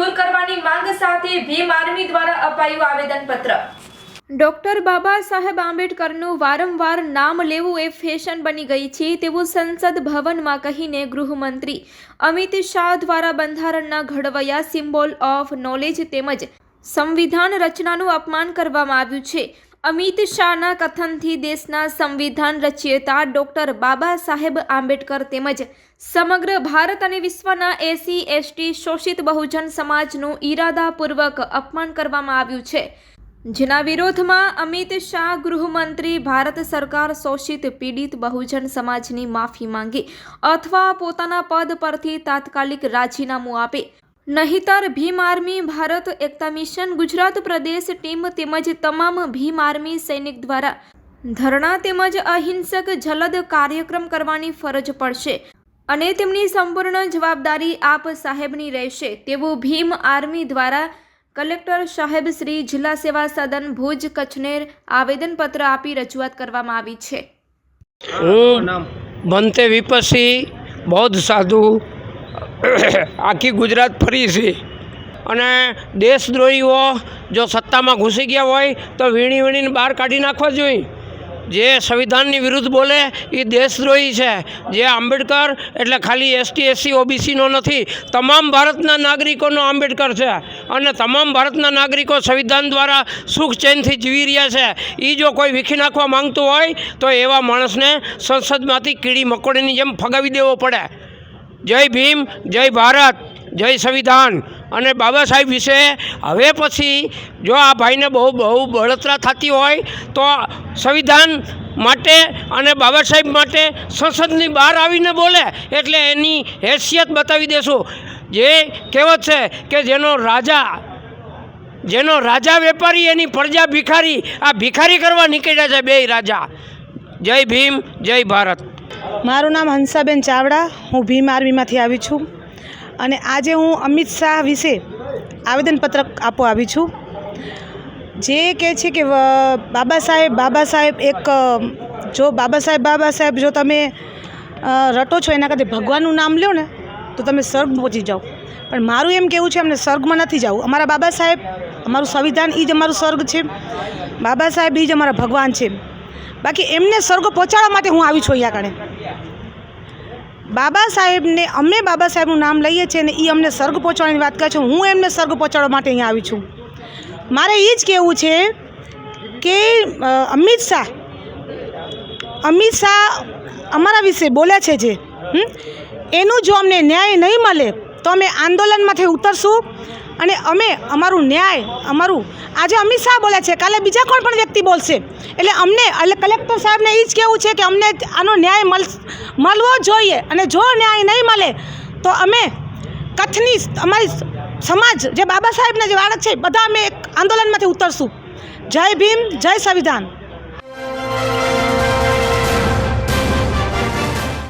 દૂર કરવાની માંગ સાથે ભીમ આર્મી દ્વારા અપાયું આવેદનપત્ર. ડોક્ટર બાબા સાહેબ આંબેડકરનું વારંવાર નામ લેવું એ ફેશન બની ગઈ છે તેવું સંસદ ભવનમાં કહીને ગૃહમંત્રી અમિત શાહ દ્વારા બંધારણના ઘડવૈયા સિમ્બોલ ઓફ નોલેજ તેમજ સંવિધાન રચનાનું અપમાન કરવામાં આવ્યું છે. અમિત શાહના કથનથી દેશના સંવિધાન રચયિતા ડૉક્ટર બાબા સાહેબ આંબેડકર તેમજ સમગ્ર ભારત અને વિશ્વના એસી, એસટી, શોષિત બહુજન સમાજનું ઈરાદાપૂર્વક અપમાન કરવામાં આવ્યું છે. જેના વિરોધમાં અમિત શાહ ગૃહમંત્રી, ભારત સરકાર શોષિત પીડિત બહુજન સમાજની માફી માંગે અથવા પોતાના પદ પરથી તાત્કાલિક રાજીનામું આપે. નહીતર ભીમ આર્મી, ભારત એકતા મિશન, ગુજરાત પ્રદેશ ટીમ તેમજ તમામ ભીમ આર્મી સૈનિક દ્વારા ધરણા તેમજ અહિંસક જલદ કાર્યક્રમ કરવાની ફરજ પડશે અને તેમની સંપૂર્ણ જવાબદારી આપ સાહેબની રહેશે. તેવું ભીમ આર્મી દ્વારા કલેક્ટર સાહેબ શ્રી જિલ્લા સેવા સદન ભુજ, કચ્છને આવેદનપત્ર આપી રજૂઆત કરવામાં આવી છે. હું ભંતે વિપસી બૌદ્ધ સાધુ આખી ગુજરાત ફરી છે. અને દેશદ્રોહીઓ જો સત્તામાં ઘૂસી ગયા હોય તો વીણી વીણીને બહાર કાઢી નાખવા જોઈએ. જે સંવિધાનની વિરુદ્ધ બોલે એ દેશદ્રોહી છે. જે આંબેડકર એટલે ખાલી એસટી એસસી ઓબીસીનો નથી, તમામ ભારતના નાગરિકોનો આંબેડકર છે. અને તમામ ભારતના નાગરિકો સંવિધાન દ્વારા સુખ ચેનથી જીવી રહ્યા છે. એ જો કોઈ વીખી નાખવા માંગતું હોય તો એવા માણસને સંસદમાંથી કીડી મકોડીની જેમ ફગાવી દેવો પડે. જય ભીમ, જય ભારત, જય સંવિધાન. અને બાબા સાહેબ વિશે હવે પછી જો આ ભાઈને બહુ બહુ બળતરા થતી હોય, તો સંવિધાન માટે અને બાબા સાહેબ માટે સંસદની બહાર આવીને બોલે, એટલે એની હેસિયત બતાવી દેશું. જે કહેવત છે કે જેનો રાજા જેનો રાજા વેપારી, એની પ્રજા ભિખારી, આ ભિખારી કરવા નીકળ્યા છે બે રાજા. જય ભીમ, જય ભારત. મારું નામ હંસાબેન ચાવડા, હું ભીમ આર્મીમાંથી આવી છું. અને આજે હું અમિત શાહ વિશે આવેદનપત્રક આપવા આવી છું. જે કહે છે કે બાબા સાહેબ બાબા સાહેબ એક જો બાબા સાહેબ બાબા સાહેબ જો તમે રટો છો એના કરતાં ભગવાનનું નામ લ્યો ને, તો તમે સ્વર્ગ પહોંચી જાઓ. પણ મારું એમ કહેવું છે, અમને સ્વર્ગમાં નથી જવું. અમારા બાબા સાહેબ, અમારું સંવિધાન એ જ અમારું સ્વર્ગ છે. બાબા સાહેબ એ જ અમારા ભગવાન છે. બાકી એમને સ્વર્ગ પહોંચાડવા માટે હું આવી છું અહીંયા કણે બાબા સાહેબને, અમે બાબા સાહેબનું નામ લઈએ છીએ ને એ અમને સ્વર્ગ પહોંચવાની વાત કરે છે. હું એમને સ્વર્ગ પહોંચાડવા માટે અહીંયા આવી છું. મારે એ જ કહેવું છે કે અમિત શાહ અમિત શાહ અમારા વિશે બોલ્યા છે જે એનું જો અમને ન્યાય નહીં મળે તો અમે આંદોલનમાંથી ઉતરશું. અને અમે, અમારું ન્યાય, અમારું, આજે અમિત શાહ બોલે છે, કાલે બીજા કોણ પણ વ્યક્તિ બોલશે? એટલે અમને, એટલે કલેક્ટર સાહેબને એ જ કહેવું છે કે અમને આનો ન્યાય મળ મળવો જોઈએ અને જો ન્યાય નહીં મળે, તો અમે કચ્છની અમારી સમાજ, જે બાબા સાહેબના જે બાળક છે બધા અમે એક આંદોલનમાંથી ઉતરશું. જય ભીમ, જય સંવિધાન.